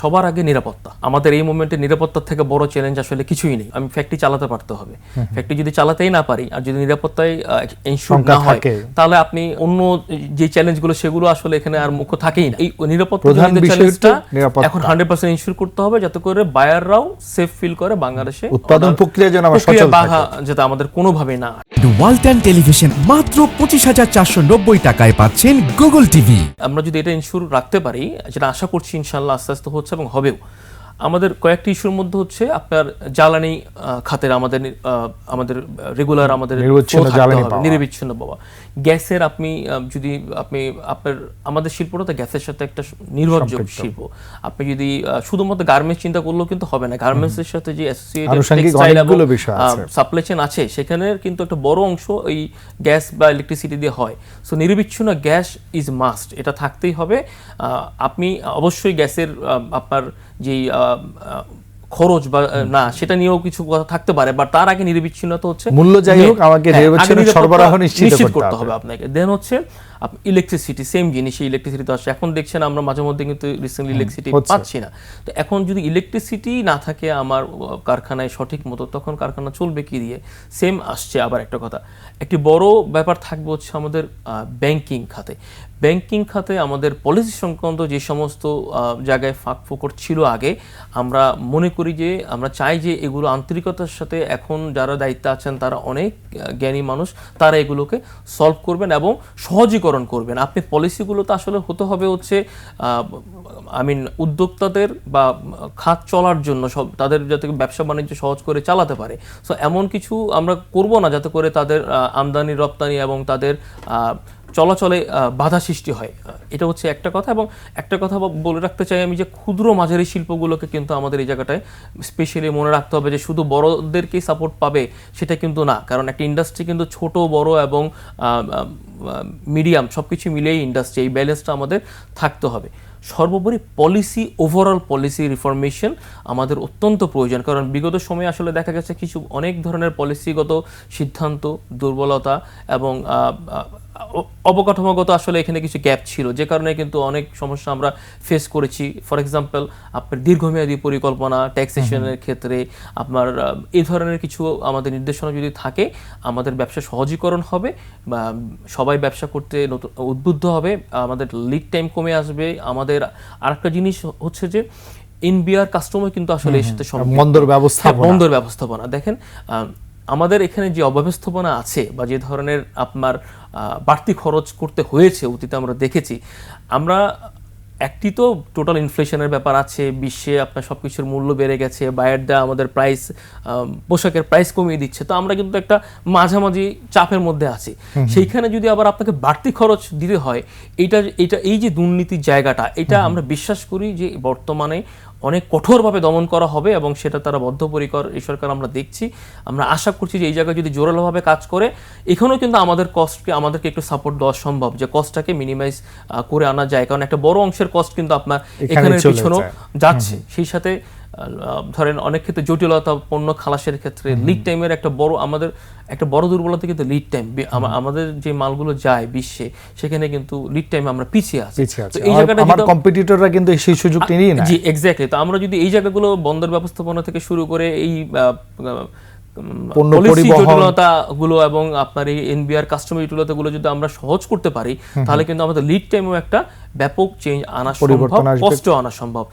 সবার আগে নিরাপত্তা। আমাদের এই মোমেন্টে নিরাপত্তার থেকে বড় চ্যালেঞ্জ আসলে কিছুই নেই। আমি ফ্যাক্টরি চালাতে পারতে হবে। ফ্যাক্টরি যদি চালাতেই না পারি আর যদি নিরাপত্তায় ইনশিওর না হয় তাহলে আপনি অন্য যে চ্যালেঞ্জগুলো সেগুলো আসলে এখানে আর মুখ্য থাকেই না। এই নিরাপত্তা চ্যালেঞ্জটা এখন হান্ড্রেড পার্সেন্ট ইনশিওর করতে হবে যাতে করে বায়াররাও সেফ ফিল করে বাংলাদেশে উৎপাদন প্রক্রিয়া যেন আবার প্রক্রিয়া সচল যাতে আমাদের কোনোভাবেই না। ওয়ালটন টেলিভিশন মাত্র পঁচিশ হাজার চারশো নব্বই টাকায় পাচ্ছেন গুগল টিভি আমরা যদি এটা ইনশিওর রাখতে পারি যেটা আশা করছি ইনশাল্লাহ আস্তে আস্তে হচ্ছে এবং হবেও। আমাদের কয়েকটি ইস্যুর মধ্যে হচ্ছে আপনার জ্বালানি খাতের আমাদের আমাদের রেগুলার আমাদের নিরবচ্ছিন্ন পাওয়া। গ্যাসের আপনি যদি আপনি আপনার আমাদের শিল্পটা তো গ্যাসের সাথে একটা নির্ভরযোগ্য শিল্প। আপনি যদি শুধুমাত্র গার্মেন্টস চিন্তা করলেও কিন্তু হবে না। গার্মেন্টসের সাথে যে। সাপ্লাই চেন আছে। সেখানে কিন্তু একটা বড় অংশ এই গ্যাস বা ইলেকট্রিসিটি দিয়ে হয়। সো নিরবিচ্ছিন্ন গ্যাস ইজ মাস্ট এটা থাকতেই হবে। আহ, আপনি অবশ্যই গ্যাসের আপনার যেই খরচ বা না সেটা নিয়েও কিছু কথা থাকতে পারে বা তার আগে নিরবিচ্ছিন্নতা হচ্ছে মূল্য যাই হোক, আমাকে হ্যাঁ, নিরবিচ্ছিন্ন সরবরাহ নিশ্চিত করতে। হবে আপনাকে দেন হচ্ছে ইলেকট্রিসিটি সেম জিনিস ইলেকট্রিসিটি তো আসছে। এখন দেখছেন আমরা মাঝে মধ্যে কিন্তু রিসেন্টলি ইলেকট্রিসিটি পাচ্ছি না। তো এখন যদি ইলেকট্রিসিটি না থাকে আমার কারখানায় সঠিক মতো তখন কারখানা চলবে কি দিয়ে? সেম আসছে আবার একটা কথা। একটি বড় ব্যাপার থাকবে হচ্ছে আমাদের ব্যাংকিং খাতে। ব্যাংকিং খাতে আমাদের পলিসি সংক্রান্ত যে সমস্ত জায়গায় ফাঁক ফোকর ছিল আগে আমরা মনে করি যে আমরা চাই যে এগুলো আন্তরিকতার সাথে এখন যারা দায়িত্বে আছেন তারা অনেক জ্ঞানী মানুষ তারা এগুলোকে সলভ করবেন এবং সহজীকরণ করবেন। আপনি পলিসিগুলো তো আসলে হতে হবে হচ্ছে আই মিন উদ্যোক্তাদের বা খাত চলার জন্য সব, তাদের যাতে ব্যবসা বাণিজ্য সহজ করে চালাতে পারে। সো এমন কিছু আমরা করব না যাতে করে তাদের আমদানি, রপ্তানি এবং তাদের চলাচলে বাধা সৃষ্টি হয়। এটা হচ্ছে একটা কথা এবং একটা কথা বলে রাখতে চাই আমি যে ক্ষুদ্র মাঝারি শিল্পগুলোকে কিন্তু আমাদের এই জায়গাটায় স্পেশালি মনে রাখতে হবে যে শুধু বড়দেরকেই সাপোর্ট পাবে সেটা কিন্তু না। কারণ একটা ইন্ডাস্ট্রি কিন্তু ছোট, বড় এবং মিডিয়াম সব কিছু মিলিয়েই ইন্ডাস্ট্রি এই ব্যালেন্সটা আমাদের থাকতে হবে। সর্বোপরি পলিসি ওভারঅল পলিসি রিফরমেশন আমাদের অত্যন্ত প্রয়োজন। কারণ বিগত সময়ে আসলে দেখা গেছে কিছু অনেক ধরনের পলিসিগত সিদ্ধান্ত, দুর্বলতা এবং অবকাঠামোগত আসলে এখানে কিছু গ্যাপ ছিল। যে কারণে কিন্তু অনেক সমস্যা আমরা ফেস করেছি। ফর এক্সাম্পল আপনার দীর্ঘমেয়াদী পরিকল্পনা ট্যাক্সেশনের ক্ষেত্রে আপনার এই ধরনের কিছু আমাদের নির্দেশনা যদি থাকে আমাদের ব্যবসা সহজীকরণ হবে বা সবাই ব্যবসা করতে নতুন উদ্বুদ্ধ হবে আমাদের লিড টাইম কমে আসবে। আমাদের আরেকটা জিনিস হচ্ছে যে এনবিআর কাস্টমার কিন্তু আসলে এর সাথে। বন্দর ব্যবস্থাপনা। বন্দর ব্যবস্থাপনা। দেখেন আহ, আমাদের এখানে যে অব্যবস্থাপনা আছে বা যে ধরনের আপনার বাড়তি খরচ করতে হয়েছে অতীতে আমরা দেখেছি আমরা একটি তো টোটাল ইনফ্লেশনের ব্যাপার আছে বিশ্বে আপনার সবকিছুর মূল্য বেড়ে গেছে বায়াররা আমাদের প্রাইস পোশাকের প্রাইস কমিয়ে দিচ্ছে তো আমরা কিন্তু একটা মাঝামাঝি চাপের মধ্যে আছি। সেইখানে যদি আবার আপনাকে বাড়তি খরচ দিতে হয় এইটা এটা এই যে দুর্নীতির জায়গাটা এটা আমরা বিশ্বাস করি যে বর্তমানে অনেক কঠোরভাবে দমন করা হবে এবং সেটা তারা বদ্ধপরিকর এই সরকার আমরা দেখছি। আমরা আশা করছি যে এই জায়গায় যদি জোরালোভাবে কাজ করে এখানেও কিন্তু আমাদের কস্টকে আমাদেরকে একটু সাপোর্ট দেওয়া সম্ভব যে কস্টটাকে মিনিমাইজ করে আনা যায়। কারণ একটা বড় অংশের কস্ট কিন্তু আপনার এখানে এখানের পিছনেও যাচ্ছে। সেই সাথে ধরেন অনেক ক্ষেত্রে জটিলতা পণ্য খালাসের ক্ষেত্রে লিড টাইমের একটা বড় আমাদের একটা বড় দুর্বলতা কিন্তু লিড টাইম আমাদের যে মালগুলো যায় বিশ্বে সেখানে কিন্তু লিড টাইম আমরা পিছিয়ে আছি। তো এই জায়গাটা আমার কম্পিটিটররা কিন্তু সেই সুযোগটি নিয়ে নেয়। জি এক্স্যাক্টলি তো আমরা যদি এই জায়গাগুলো বন্দর ব্যবস্থাপনা থেকে শুরু করে এই গুলো এবং আপনার এই এনবিআর কাস্টমারগুলো যদি আমরা সহজ করতে পারি তাহলে কিন্তু আমাদের লিড টাইমেও একটা ব্যাপক চেঞ্জ আনা সম্ভব কষ্ট আনা সম্ভব।